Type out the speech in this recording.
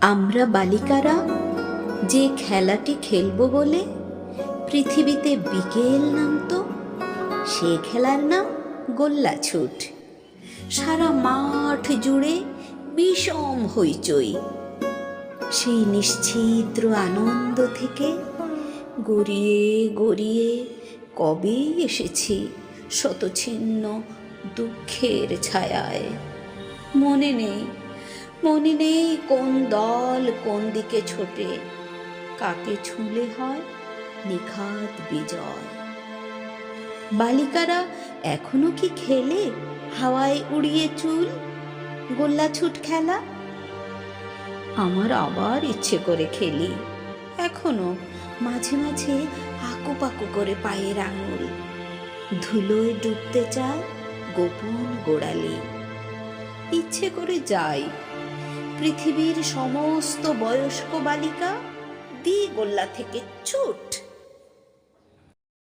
আমরা বালিকারা যে খেলাটি খেলব বলে পৃথিবীতে বিকেল নামতো, সে খেলার নাম গোল্লাছুট। সারা মাঠ জুড়ে বিষম হইচই। সেই নিশ্ছিদ্র আনন্দ থেকে গড়িয়ে গড়িয়ে কবে এসেছি শতছিন্ন দুঃখের ছায়ায়? মনে নেই মনে নেই কোন দল কোন দিকে ছোটে, কাকে ছুঁলে হয় নিখাত বিজয়। বালিকারা এখনও কি খেলে? হাওয়ায় উড়িয়ে চুল গোল্লাছুট খেলা? আমার আবার ইচ্ছে করে খেলি, এখনও মাঝে মাঝে আঁকু পাকু করে পায়ের আঙুল। ধুলোয় ডুবতে চায় গোপন গোড়ালি। ইচ্ছে করে যাই পৃথিবীর সমস্ত বয়স্ক বালিকা দি গোল্লা থেকে ছুট